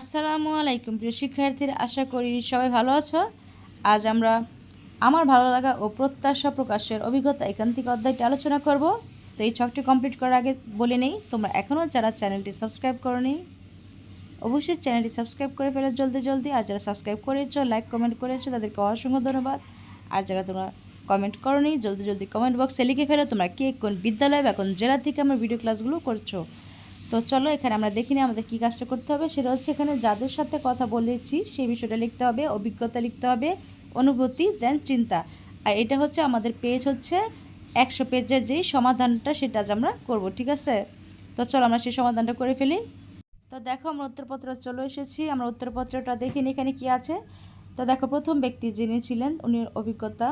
আসসালামু আলাইকুম, প্রিয় শিক্ষার্থীরা, আশা করি সবাই ভালো আছো। আজ আমরা আমার ভালো লাগা ও প্রত্যাশা প্রকাশের অভিজ্ঞতা এখান থেকে অধ্যায়টি আলোচনা করব। তো এই ছকটি কমপ্লিট করার আগে বলে নেই, তোমরা এখনও যারা চ্যানেলটি সাবস্ক্রাইব করনি, অবশ্যই চ্যানেলটি সাবস্ক্রাইব করে ফেলো জলদি জলদি। আর যারা সাবস্ক্রাইব করেছ, লাইক, কমেন্ট করেছ, তাদেরকে অসংখ্য ধন্যবাদ। আর যারা তোমরা কমেন্ট করনি, জলদি জলদি কমেন্ট বক্সে লিখে ফেলো তোমরা কে কোন বিদ্যালয় বা কোন জেলা থেকে আমার ভিডিও ক্লাসগুলো করছ। তো চলো এখানে আমরা দেখি নিই আমাদের কী কাজটা করতে হবে। সেটা হচ্ছে এখানে যাদের সাথে কথা বলেছি, সেই বিষয়টা লিখতে হবে, অভিজ্ঞতা লিখতে হবে, অনুভূতি দেন চিন্তা। আর এটা হচ্ছে আমাদের পেজ হচ্ছে একশো পেজের যেই সমাধানটা সেটা আজ আমরা করব, ঠিক আছে? তো চলো আমরা সেই সমাধানটা করে ফেলি। তো দেখো আমরা উত্তরপত্র চলে এসেছি, আমরা উত্তরপত্রটা দেখিনি এখানে কি আছে। তো দেখো প্রথম ব্যক্তি যিনি ছিলেন উনি অভিজ্ঞতা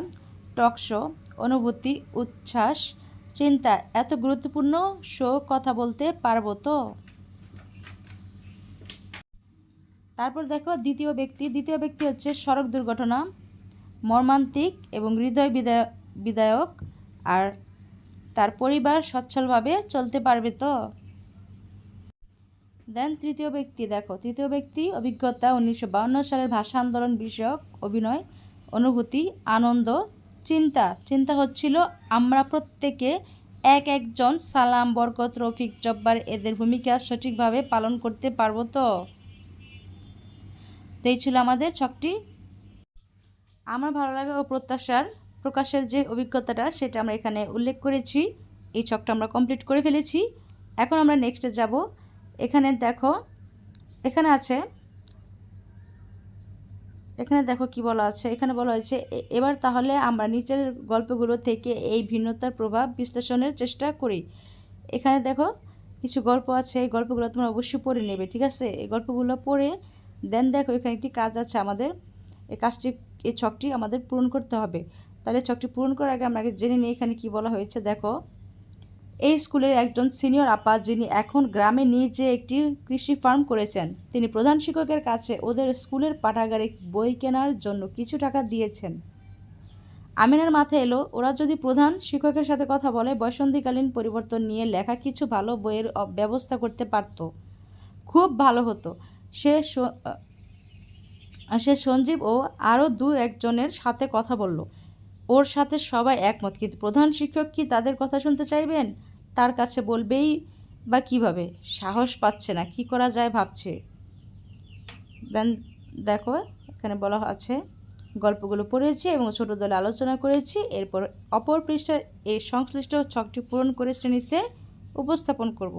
টকশো অনুভূতি, উচ্ছ্বাস চিন্তা, এত গুরুত্বপূর্ণ শো কথা বলতে পারব তো? তারপর দেখো, দ্বিতীয় ব্যক্তি দ্বিতীয় ব্যক্তি হচ্ছে সড়ক দুর্ঘটনা, মর্মান্তিক এবং হৃদয় বিদায় বিদায়ক, আর তার পরিবার সচ্ছলভাবে চলতে পারবে তো? দেন তৃতীয় ব্যক্তি দেখো, তৃতীয় ব্যক্তি অভিজ্ঞতা উনিশশো সালের ভাষা আন্দোলন বিষয়ক অভিনয়, অনুভূতি, আনন্দ চিন্তা চিন্তা হচ্ছিল আমরা প্রত্যেকে এক একজন সালাম, বরকত, রফিক, জব্বার এদের ভূমিকা সঠিকভাবে পালন করতে পারব তো? তো এই ছিল আমাদের ছকটি। আমার ভালো লাগা ও প্রত্যাশার, প্রকাশের যে অভিজ্ঞতাটা সেটা আমরা এখানে উল্লেখ করেছি। এই ছকটা আমরা কমপ্লিট করে ফেলেছি। এখন আমরা নেক্সটে যাব। এখানে দেখো, এখানে আছে এখানে দেখো কি বলা আছে? এখানে বলা হয়েছে, "এ- এবার তাহলে আমরা নিচের গল্পগুলো থেকে এই ভিন্নতার প্রভাব বিশ্লেষণের চেষ্টা করি। এখানে দেখো কিছু গল্প আছে, এই গল্পগুলো তোমরা অবশ্যই পড়ে নেবে, ঠিক আছে? এই গল্পগুলো পড়ে, দেন দেখো এখানে একটি কাজ আছে আমাদের। এই কাজটি, এই ছকটি আমাদের পূরণ করতে হবে। তাহলে ছকটি পূরণ করার আগে আমরা আগে জেনে নিই এখানে কি বলা হয়েছে। দেখো এই স্কুলের একজন সিনিয়র আপা, যিনি এখন গ্রামে নিজে একটি কৃষি ফার্ম করেছেন, তিনি প্রধান শিক্ষকের কাছে ওদের স্কুলের পাঠাগারে বই কেনার জন্য কিছু টাকা দিয়েছেন। আমিনার মাথায় এলো, ওরা যদি প্রধান শিক্ষকের সাথে কথা বলে, বসন্তীকালীন পরিবর্তন নিয়ে লেখা কিছু ভালো বইয়ের ব্যবস্থা করতে পারতো। খুব ভালো হতো। সে সে সঞ্জীব ও আরও দু একজনের সাথে কথা বলল। ওর সাথে সবাই একমত, কিন্তু প্রধান শিক্ষক কি তাদের কথা শুনতে চাইবেন? তার কাছে বলবেই বা কীভাবে? সাহস পাচ্ছে না। কি করা যায় ভাবছে? দেন দেখো, এখানে বলা আছে, গল্পগুলো পড়েছি এবং ছোট দলে আলোচনা করেছি। এরপর অপর পৃষ্ঠার এই সংশ্লিষ্ট ছকটি পূরণ করে শ্রেণীতে উপস্থাপন করব।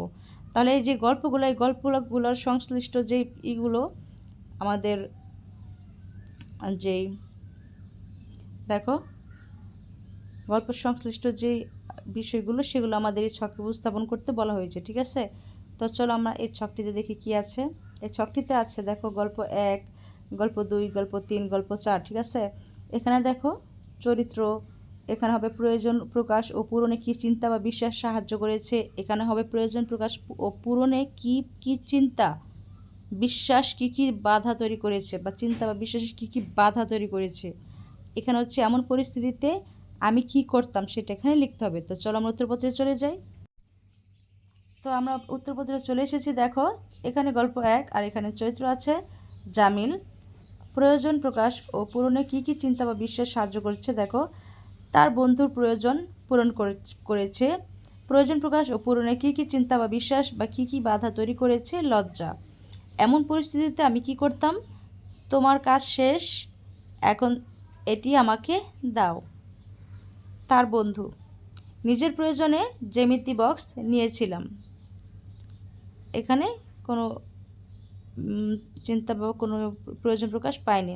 তাহলে এই যে গল্পগুলো, এই গল্পগুলোর সংশ্লিষ্ট যে ইগুলো আমাদের যেই দেখো গল্প সংশ্লিষ্ট যে বিষয়গুলো, সেগুলো আমাদের এই ছকে উপস্থাপন করতে বলা হয়েছে, ঠিক আছে? তো চলো আমরা এই ছকটিতে দেখি কি আছে। এই ছকটিতে আছে, দেখো, গল্প এক, গল্প দুই, গল্প তিন, গল্প চার, ঠিক আছে? এখানে দেখো, চরিত্র, এখানে হবে প্রয়োজন প্রকাশ ও পূরণে কী চিন্তা বা বিশ্বাস সাহায্য করেছে, এখানে হবে প্রয়োজন প্রকাশ ও পূরণে কী কী চিন্তা, বিশ্বাস কী কী বাধা তৈরি করেছে বা চিন্তা বা বিশ্বাসে কী কী বাধা তৈরি করেছে। এখানে হচ্ছে এমন পরিস্থিতিতে আমি কি করতাম সেটা এখানে লিখতে হবে। তো চলো আমরা উত্তরপত্রে চলে যাই। তো আমরা উত্তরপত্রে চলে এসেছি, দেখো। এখানে গল্প এক আর এখানে চরিত্র আছে জামিল। প্রয়োজন প্রকাশ ও পূরণে কী কী চিন্তা বা বিশ্বাস সাহায্য করছে, দেখো। তার বন্ধুর প্রয়োজন পূরণ করে- করেছে। প্রয়োজন প্রকাশ ও পূরণে কী কী চিন্তা বা বিশ্বাস বা কী কী বাধা তৈরি করেছে, লজ্জা। এমন পরিস্থিতিতে আমি কি করতাম? তোমার কাজ শেষ, এখন এটি আমাকে দাও। তার বন্ধু। নিজের প্রয়োজনে জ্যামিতি বক্স নিয়েছিলাম। এখানে কোনো চিন্তা বা কোনো প্রয়োজন প্রকাশ পায়নি।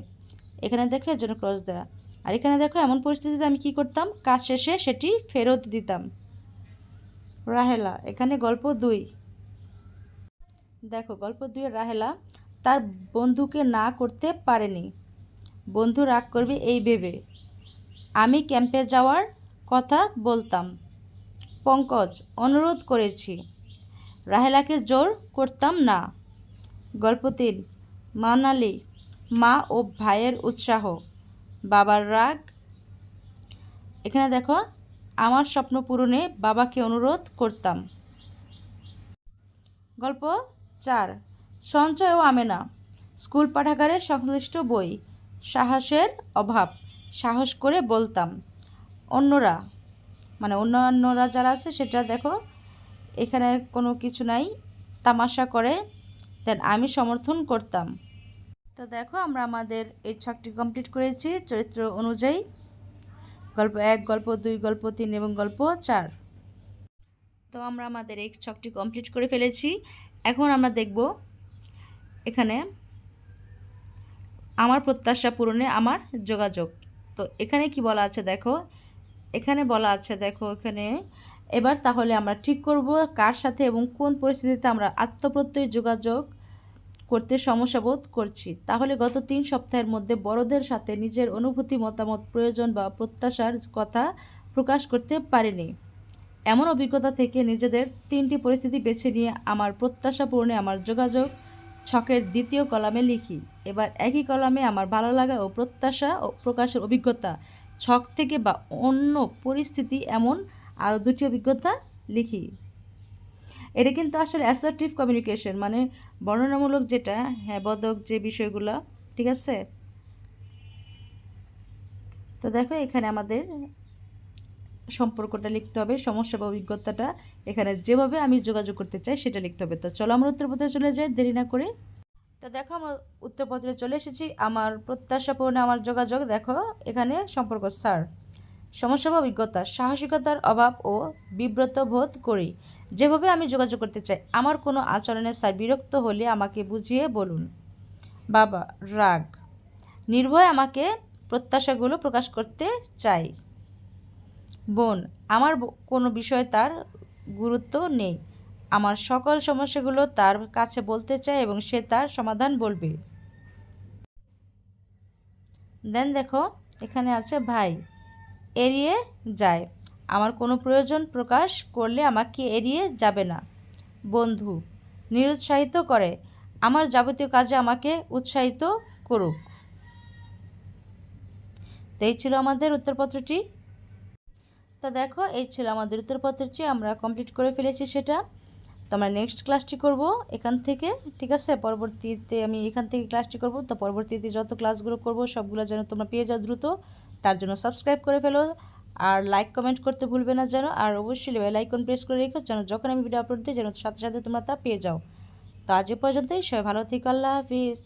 এখানে দেখো এর জন্য ক্রস দেওয়া আর এখানে দেখো, এমন পরিস্থিতিতে আমি কি করতাম? কাজ শেষে সেটি ফেরত দিতাম। রাহেলা, এখানে গল্প দুই। দেখো, গল্প দুইয়ের রাহেলা তার বন্ধুকে না করতে পারেনি। বন্ধু রাগ করবে এই ভেবে। আমি ক্যাম্পে যাওয়ার কথা বলতাম। পঙ্কজ, অনুরোধ করেছি। রাহেলাকে জোর করতাম না। গল্প তিন মানালি, মা ও ভাইয়ের উৎসাহ, বাবার রাগ। এখানে দেখো, আমার স্বপ্ন পূরণে বাবাকে অনুরোধ করতাম। গল্প চার সঞ্চয় ও আমেনা স্কুল পাঠাগারের সংশ্লিষ্ট বই, সাহসের অভাব, সাহস করে বলতাম। অন্যরা মানে অন্যান্যরা যারা আছে সেটা দেখো, এখানে কোনো কিছু নাই, তামাশা করে দেন আমি সমর্থন করতাম। তো দেখো আমরা আমাদের এই ছকটি কমপ্লিট করেছি, চরিত্র অনুযায়ী, গল্প এক, গল্প দুই, গল্প তিন এবং গল্প চার। তো আমরা আমাদের এই ছকটি কমপ্লিট করে ফেলেছি। এখন আমরা দেখব এখানে আমার প্রত্যাশা পূরণে আমার যোগাযোগ। তো এখানে কি বলা আছে দেখো এখানে বলা আছে, দেখো এখানে, এবার তাহলে আমরা ঠিক করব কার সাথে এবং কোন পরিস্থিতিতে আমরা আত্মপ্রত্যয় যোগাযোগ করতে সমস্যা বোধ করছি। তাহলে গত তিন সপ্তাহের মধ্যে বড়দের সাথে নিজের অনুভূতি, মতামত, প্রয়োজন বা প্রত্যাশার কথা প্রকাশ করতে পারিনি। এমন অভিজ্ঞতা থেকে নিজেদের তিনটি পরিস্থিতি বেছে নিয়ে আমার প্রত্যাশা পূরণে আমার যোগাযোগ ছকের দ্বিতীয় কলামে লিখি। এবার একই কলামে আমার ভালো লাগা ও প্রত্যাশা ও প্রকাশের অভিজ্ঞতা, ছক থেকে বা অন্য পরিস্থিতি এমন আরও দুটি অভিজ্ঞতা লিখি। এটা কিন্তু আসলে অ্যাসার্টিভ কমিউনিকেশন মানে বর্ণনামূলক যেটা হ্যাঁ বদক যে বিষয়গুলো, ঠিক আছে? তো দেখো এখানে আমাদের সম্পর্কটা লিখতে হবে, সমস্যা বা অভিজ্ঞতাটা এখানে যেভাবে আমি যোগাযোগ করতে চাই সেটা লিখতে হবে। তো চলো আমরা উত্তরপত্রে চলে যাই, দেরি না করে। তো দেখো আমরা উত্তরপত্রে চলে এসেছি, আমার প্রত্যাশা পূরণে আমার যোগাযোগ, দেখো এখানে সম্পর্ক, স্যার। সমস্যা বা অভিজ্ঞতা, সাহসিকতার অভাব ও বিব্রত বোধ করি। যেভাবে আমি যোগাযোগ করতে চাই, আমার কোনো আচরণে স্যার বিরক্ত হলে আমাকে বুঝিয়ে বলুন। বাবা, রাগ। নির্ভয় আমাকে প্রত্যাশাগুলো প্রকাশ করতে চাই। বোন, আমার কোনো বিষয়ে তার গুরুত্ব নেই। আমার সকল সমস্যাগুলো তার কাছে বলতে চাই এবং সে তার সমাধান বলবে। দেন দেখো, এখানে আছে ভাই, এড়িয়ে যায়। আমার কোনো প্রয়োজন প্রকাশ করলে আমাকে এড়িয়ে যাবে না। বন্ধু, নিরুৎসাহিত করে। আমার যাবতীয় কাজে আমাকে উৎসাহিত করুক। তো এই ছিল আমাদের উত্তরপত্রটি। তো দেখো, এই ছিল আমাদের উত্তরপত্রটি আমরা কমপ্লিট করে ফেলেছি সেটা। তো আমরা নেক্সট ক্লাসটি করব এখান থেকে, ঠিক আছে? পরবর্তীতে আমি এখান থেকে ক্লাসটি করব। তো পরবর্তীতে যত ক্লাসগুলো করব, সবগুলো যেন তোমরা পেয়ে যাও দ্রুত। তার জন্য সাবস্ক্রাইব করে ফেলো আর লাইক কমেন্ট করতে ভুলবে না যেন। আর অবশ্যই বেল আইকন প্রেস করে রেখো যেন যখন আমি ভিডিও আপলোড দিই, যেন সাথে সাথে তোমরা তা পেয়ে যাও। তো আজ পর্যন্তই। সবাই ভালো থেকো। আল্লাহ হাফিজ।